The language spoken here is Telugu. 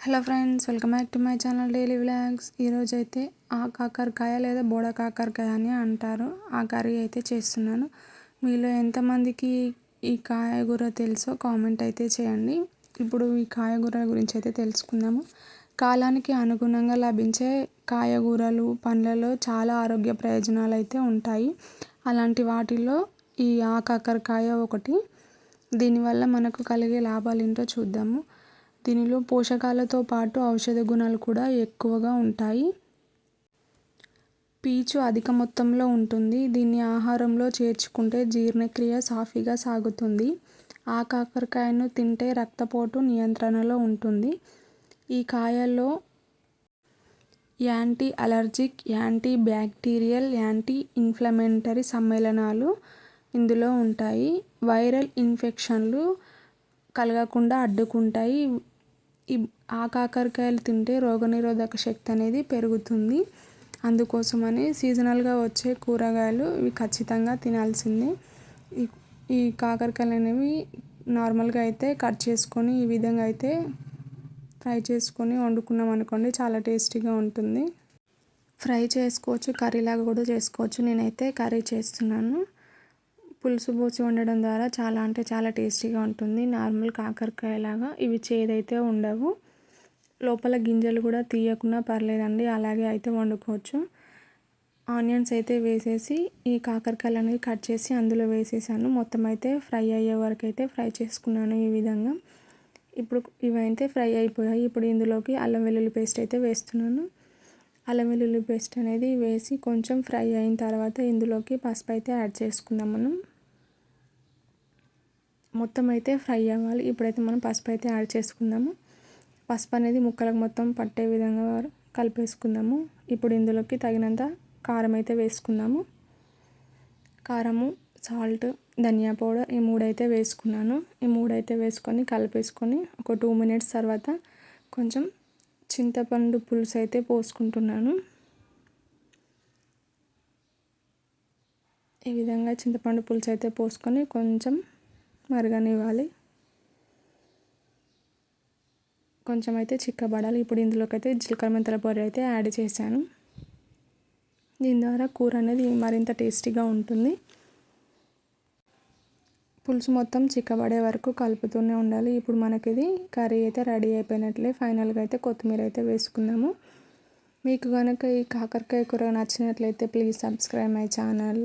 Hello friends welcome back to my channel daily vlogs. ఈరోజు అయితే ఆ కాకరకాయ లేదా బోడ కాకరకాయ అని అంటారు. ఆ కర్రీ అయితే చేస్తున్నాను. మీలో ఎంతమందికి ఈ కాయగూర తెలుసో కామెంట్ అయితే చేయండి. ఇప్పుడు ఈ కాయగూర గురించి అయితే తెలుసుకుందాము. కాలానికి అనుగుణంగా లభించే కాయగూరలు పండ్లలో చాలా ఆరోగ్య ప్రయోజనాలు అయితే ఉంటాయి. అలాంటి వాటిలో ఈ ఆ కాకరకాయ ఒకటి. దీనివల్ల మనకు కలిగే లాభాలు ఏంటో చూద్దాము. దీనిలో పోషకాలతో పాటు ఔషధ గుణాలు కూడా ఎక్కువగా ఉంటాయి. పీచు అధిక మొత్తంలో ఉంటుంది. దీన్ని ఆహారంలో చేర్చుకుంటే జీర్ణక్రియ సాఫీగా సాగుతుంది. ఆ కాకరకాయను తింటే రక్తపోటు నియంత్రణలో ఉంటుంది. ఈ కాయల్లో anti allergic anti bacterial anti inflammatory సమ్మేళనాలు ఇందులో ఉంటాయి. వైరల్ ఇన్ఫెక్షన్లు కలగకుండా అడ్డుకుంటాయి. ఈ ఆ కాకరకాయలు తింటే రోగనిరోధక శక్తి అనేది పెరుగుతుంది. అందుకోసమని సీజనల్గా వచ్చే కూరగాయలు ఇవి ఖచ్చితంగా తినాల్సిందే. ఈ ఈ కాకరకాయలు అనేవి నార్మల్గా అయితే కట్ చేసుకొని ఈ విధంగా అయితే ఫ్రై చేసుకొని వండుకున్నాం అనుకోండి చాలా టేస్టీగా ఉంటుంది. ఫ్రై చేసుకోవచ్చు కర్రీలాగా కూడా చేసుకోవచ్చు. నేనైతే కర్రీ చేస్తున్నాను. పులుసు పోసి వండడం ద్వారా చాలా అంటే చాలా టేస్టీగా ఉంటుంది. నార్మల్ కాకరకాయలాగా ఇవి చేదైతే ఉండవు. లోపల గింజలు కూడా తీయకుండా పర్లేదండి అలాగే అయితే వండుకోవచ్చు. ఆనియన్స్ అయితే వేసేసి ఈ కాకరకాయలు అనేది కట్ చేసి అందులో వేసేసాను. మొత్తం అయితే ఫ్రై అయ్యే వరకు అయితే ఫ్రై చేసుకున్నాను ఈ విధంగా. ఇప్పుడు ఇవైతే ఫ్రై అయిపోయాయి. ఇప్పుడు ఇందులోకి అల్లం వెల్లుల్లి పేస్ట్ అయితే వేస్తున్నాను. అల్లం వెల్లుల్లి పేస్ట్ అనేది వేసి కొంచెం ఫ్రై అయిన తర్వాత ఇందులోకి పసుపు అయితే యాడ్ చేసుకుందాం మనం. మొత్తం అయితే ఫ్రై అవ్వాలి. ఇప్పుడైతే మనం పసుపు అయితే యాడ్ చేసుకుందాము. పసుపు అనేది ముక్కలకు మొత్తం పట్టే విధంగా కలిపేసుకుందాము. ఇప్పుడు ఇందులోకి తగినంత కారం అయితే వేసుకుందాము. కారము సాల్ట్ ధనియా పౌడర్ ఈ మూడైతే వేసుకున్నాను. ఈ మూడైతే వేసుకొని కలిపేసుకొని ఒక టూ మినిట్స్ తర్వాత కొంచెం చింతపండు పులుసు అయితే పోసుకుంటున్నాను. ఈ విధంగా చింతపండు పులుసు అయితే పోసుకొని కొంచెం మరగనివ్వాలి. కొంచెం అయితే చిక్కబడాలి. ఇప్పుడు ఇందులోకి అయితే జీలకర్ర మెంతుల పొడి అయితే యాడ్ చేశాను. దీని ద్వారా కూర అనేది మరింత టేస్టీగా ఉంటుంది. పులుసు మొత్తం చిక్కబడే వరకు కలుపుతూనే ఉండాలి. ఇప్పుడు మనకి ఇది కర్రీ అయితే రెడీ అయిపోయినట్లే. ఫైనల్గా అయితే కొత్తిమీర అయితే వేసుకుందాము. మీకు కనుక ఈ కాకరకాయ కూర నచ్చినట్లయితే ప్లీజ్ సబ్స్క్రైబ్ మై ఛానల్.